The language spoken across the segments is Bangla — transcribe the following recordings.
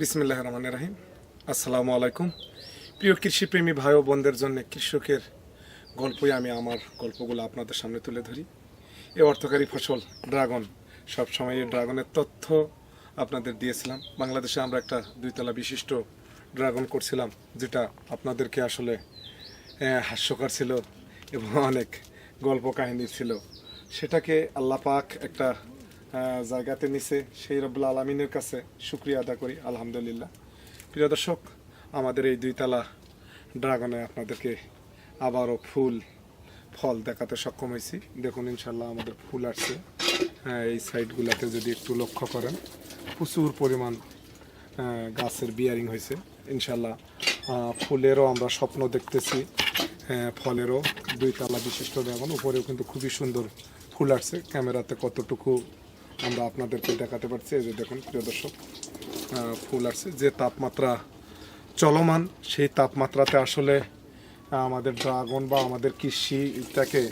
বিসমিল্লাহ রহমান রাহিম। আসসালামু আলাইকুম। প্রিয় কৃষিপ্রেমী ভাই ও বোনদের জন্য কৃষকের গল্পই আমি আমার গল্পগুলো আপনাদের সামনে তুলে ধরি। এ অর্থকারী ফসল ড্রাগন। সবসময় এই ড্রাগনের তথ্য আপনাদের দিয়েছিলাম। বাংলাদেশে আমরা একটা দুইতলা বিশিষ্ট ড্রাগন করছিলাম, যেটা আপনাদেরকে আসলে হাস্যকর ছিল এবং অনেক গল্প কাহিনী ছিল। সেটাকে আল্লাপাক একটা জায়গাতে নিছে সেই রব্বুল আলমিনের কাছে শুক্রিয়া আদা করি আলহামদুলিল্লাহ। প্রিয় দর্শক আমাদের এই দুইতলা ড্রাগনে আপনাদেরকে আবারও ফুল ফল দেখাতে সক্ষম হয়েছি। দেখুন ইনশাল্লাহ আমাদের ফুল আসছে। হ্যাঁ, এই সাইডগুলোতে যদি একটু লক্ষ্য করেন প্রচুর পরিমাণ গাছের বিয়ারিং হয়েছে। ইনশাল্লাহ ফুলেরও আমরা স্বপ্ন দেখতেছি। হ্যাঁ, ফলেরও দুই তালা বিশিষ্ট ড্রাগন উপরেও কিন্তু খুবই সুন্দর ফুল আসছে। ক্যামেরাতে কতটুকু আমরা আপনাদেরকে দেখাতে পারছি, এই যে দেখুন প্রিয় দর্শক ফুল আসছে। যে তাপমাত্রা চলমান, সেই তাপমাত্রাতে আসলে আমাদের ড্রাগন বা আমাদের কৃষিটাকে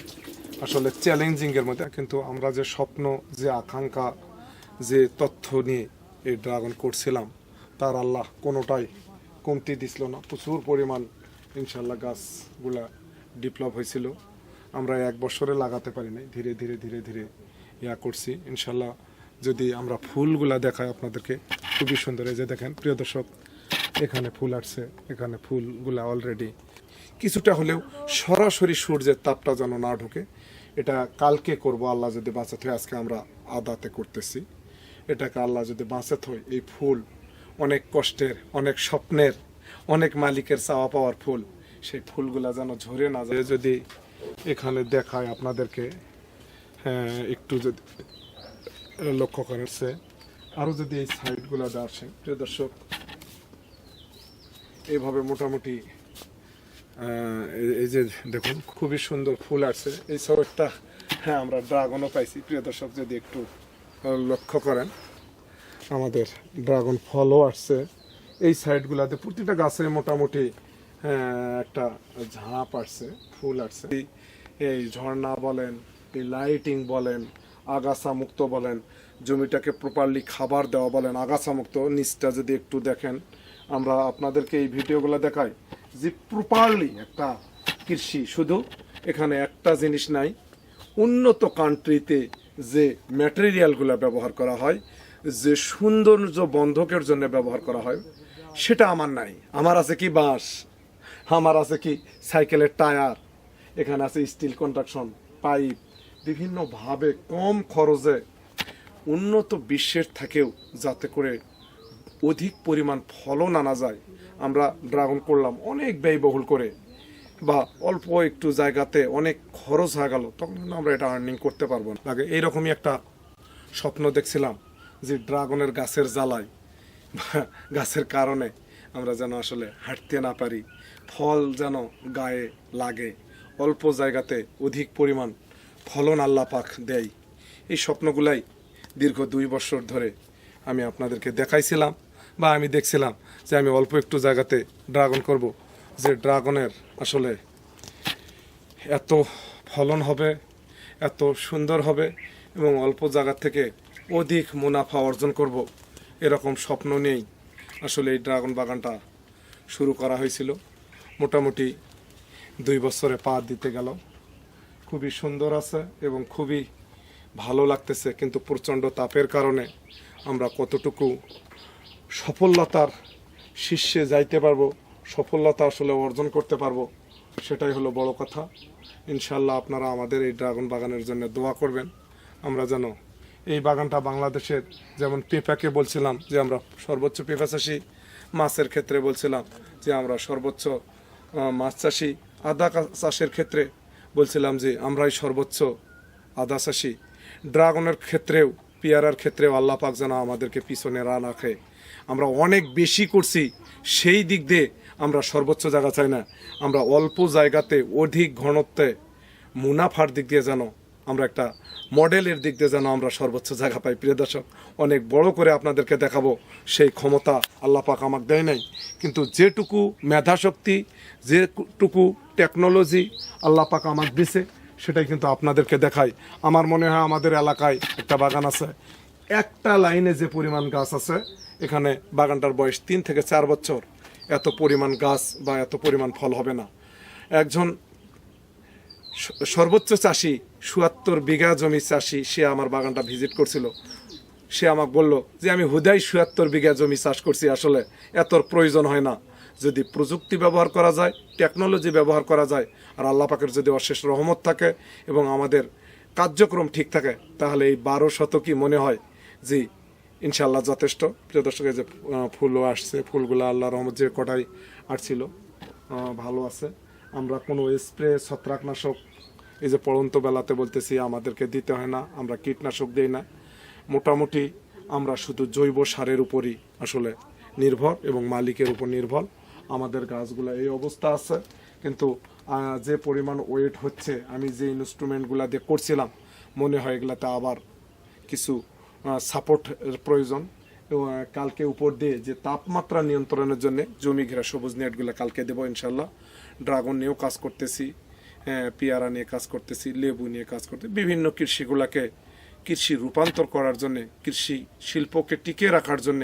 আসলে চ্যালেঞ্জিংয়ের মধ্যে, কিন্তু আমরা যে স্বপ্ন, যে আকাঙ্ক্ষা, যে তথ্য নিয়ে এই ড্রাগন করছিলাম, তার আল্লাহ কোনোটাই কমতি দিছিল না। প্রচুর পরিমাণ ইনশাল্লাহ গাছগুলা ডেভেলপ হয়েছিল। আমরা এক বছরে লাগাতে পারি নাই। ধীরে ধীরে ধীরে ধীরে ইয়া করছি, ইনশাল্লাহ যদি আমরা ফুলগুলা দেখাই আপনাদেরকে, খুবই সুন্দর। এই যে দেখেন, প্রিয় দর্শক, এখানে ফুল আসছে, এখানে ফুলগুলা অলরেডি কিছুটা হলেও সরাসরি সূর্যের তাপটা যেন না ঢোকে, এটা কালকে করব, আল্লাহ যদি বাঁচাতে হয়, আজকে আমরা আদাতে করতেছি। এটাকে আল্লাহ যদি বাঁচাতে হয়, এই ফুল অনেক কষ্টের, অনেক স্বপ্নের, অনেক মালিকের চাওয়া পাওয়ার ফুল, সেই ফুলগুলা যেন ঝরে না যায়। যদি এখানে দেখায় আপনাদেরকে একটু যদি লক্ষ্য করেন সে আরও যদি এই সাইডগুলো আসেন প্রিয় দর্শক এইভাবে মোটামুটি এই- যে দেখুন খুবই সুন্দর ফুল আসছে। এই সব একটা হ্যাঁ আমরা ড্রাগনও পাইছি। প্রিয় দর্শক যদি একটু লক্ষ্য করেন আমাদের ড্রাগন ফলও আসছে। এই সাইডগুলোতে প্রতিটা গাছে মোটামুটি হ্যাঁ, একটা ঝাঁপ আসছে ফুল আসছে। এই ঝর্ণা বলেন এই লাইটিং বলেন, আগাছা মুক্ত বলেন, জমিটাকে প্রপারলি খাবার দেওয়া বলেন, আগাছা মুক্ত, নিচটা যদি একটু দেখেন, আমরা আপনাদেরকে এই ভিডিওগুলো দেখাই যে প্রপারলি একটা কৃষি, শুধু এখানে একটা জিনিস নাই, উন্নত কান্ট্রিতে যে ম্যাটেরিয়ালগুলো ব্যবহার করা হয়, যে সৌন্দর্য বন্ধকের জন্য ব্যবহার করা হয়, সেটা আমার নাই। আমার আছে কি বাঁশ, আমার আছে কি সাইকেলের টায়ার, এখানে আছে স্টিল কন্ট্রাকশন পাইপ বিভিন্নভাবে কম খরচে উন্নত বিশ্বের থেকেও যাতে করে অধিক পরিমাণ ফলন আনা যায়, আমরা ড্রাগন করলাম। অনেক ব্যয়বহুল করে বা অল্প একটু জায়গাতে অনেক খরচ হয়ে গেল, তখন আমরা এটা আর্নিং করতে পারব না। আগে এইরকমই একটা স্বপ্ন দেখছিলাম যে ড্রাগনের গাছের জ্বালায় বা গাছের কারণে আমরা যেন আসলে হাঁটতে না পারি, ফল যেন গায়ে লাগে, অল্প জায়গাতে অধিক পরিমাণ ফলন আল্লাহ পাক দেয়। এই স্বপ্নগুলাই দীর্ঘ দুই বছর ধরে আমি আপনাদেরকে দেখাইছিলাম বা আমি দেখছিলাম যে আমি অল্প একটু জায়গাতে ড্রাগন করব। যে ড্রাগনের আসলে এত ফলন হবে, এত সুন্দর হবে এবং অল্প জায়গা থেকে অধিক মুনাফা অর্জন করব এরকম স্বপ্ন নেই আসলে এই ড্রাগন বাগানটা শুরু করা হয়েছিল। মোটামুটি দুই বছরে পা দিতে গেল। খুবই সুন্দর আছে এবং খুবই ভালো লাগতেছে, কিন্তু প্রচণ্ড তাপের কারণে আমরা কতটুকু সফলতার শীর্ষে যাইতে পারব, সফলতা আসলে অর্জন করতে পারব, সেটাই হলো বড় কথা। ইনশাল্লাহ আপনারা আমাদের এই ড্রাগন বাগানের জন্য দোয়া করবেন। আমরা যেন এই বাগানটা বাংলাদেশের যেমন পেঁপাকে বলছিলাম যে আমরা সর্বোচ্চ পেঁপা চাষি, মাছের ক্ষেত্রে বলছিলাম যে আমরা সর্বোচ্চ মাছ চাষি, আদা চাষের ক্ষেত্রে বলছিলাম যে আমরাই সর্বোচ্চ আদাসাসি ড্রাগনের ক্ষেত্রেও, পেয়ারার ক্ষেত্রেও আল্লাহ পাক যেন আমাদেরকে পিছনে রা রাখে। আমরা অনেক বেশি করছি, সেই দিক দিয়ে আমরা সর্বোচ্চ জায়গা চাই না। আমরা অল্প জায়গাতে অধিক ঘনত্বে মুনাফার দিক দিয়ে যেন আমরা একটা মডেলের দিক দিয়ে যেন আমরা সর্বোচ্চ জায়গা পাই। প্রিয় দর্শক, অনেক বড় করে আপনাদেরকে দেখাবো সেই ক্ষমতা আল্লাহ পাক আমাকে দেয় নাই। কিন্তু যেটুকু মেধাশক্তি, যেটুকু টেকনোলজি আল্লাহ পাক আমাকে দিছে, সেটাই কিন্তু আপনাদেরকে দেখাই। আমার মনে হয় আমাদের এলাকায় একটা বাগান আছে। একটা লাইনে যে পরিমাণ গাছ আছে, এখানে বাগানটার বয়স তিন থেকে চার বছর। এত পরিমাণ গাছ বা এত পরিমাণ ফল হবে না। একজন সর্বোচ্চ চাষি, সুয়াত্তর বিঘা জমি চাষি সে আমার বাগানটা ভিজিট করছিল। সে আমাকে বলল যে, আমি হুদাই সুয়াত্তর বিঘা জমি চাষ করছি, আসলে এতর প্রয়োজন হয় না। যদি প্রযুক্তি ব্যবহার করা যায়, টেকনোলজি ব্যবহার করা যায়, আর আল্লাহ পাকের যদি অশেষ রহমত থাকে এবং আমাদের কার্যক্রম ঠিক থাকে, তাহলে এই বারো শতকই মনে হয় যে ইনশাল্লাহ যথেষ্ট। দর্শক যে ফুলও আসছে, ফুলগুলো আল্লাহ রহমত যে কটাই আসছিল ভালো আছে। আমরা কোনো স্প্রে, ছত্রাকনাশক, এই যে পড়ন্ত বেলাতে বলতেছি, আমাদেরকে দিতে হয় না, আমরা কীটনাশক দিই না। মোটামুটি আমরা শুধু জৈব সারের উপরই আসলে নির্ভর এবং মালিকের উপর নির্ভর। আমাদের গাছগুলো এই অবস্থা আছে। কিন্তু যে পরিমাণ ওয়েট হচ্ছে, আমি যে ইনস্ট্রুমেন্টগুলো দিয়ে করছিলাম, মনে হয় এগুলাতে আবার কিছু সাপোর্ট প্রয়োজন। কালকে উপর দিয়ে যে তাপমাত্রা নিয়ন্ত্রণের জন্য জমি ঘেরা সবুজ নেটগুলো কালকে দেবো ইনশাল্লাহ। ড্রাগন নিয়েও কাজ করতেছি হ্যাঁ, পেয়ারা নিয়ে কাজ করতেছি লেবু নিয়ে কাজ করতে বিভিন্ন কৃষিগুলাকে কৃষি রূপান্তর করার জন্য কৃষি শিল্পকে টিকিয়ে রাখার জন্য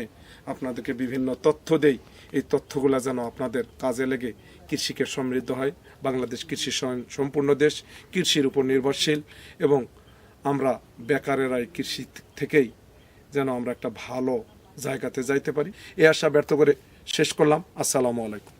আপনাদেরকে বিভিন্ন তথ্য দেই। এই তথ্যগুলো যেন আপনাদের কাজে লেগে কৃষিকে সমৃদ্ধ হয়। বাংলাদেশ কৃষি সম্পূর্ণ দেশ কৃষির উপর নির্ভরশীল এবং আমরা বেকারেরাই কৃষি থেকেই যেন আমরা একটা ভালো জায়গাতে যাইতে পারি। এই আশা ব্যর্থ করে শেষ করলাম। আসসালামু আলাইকুম।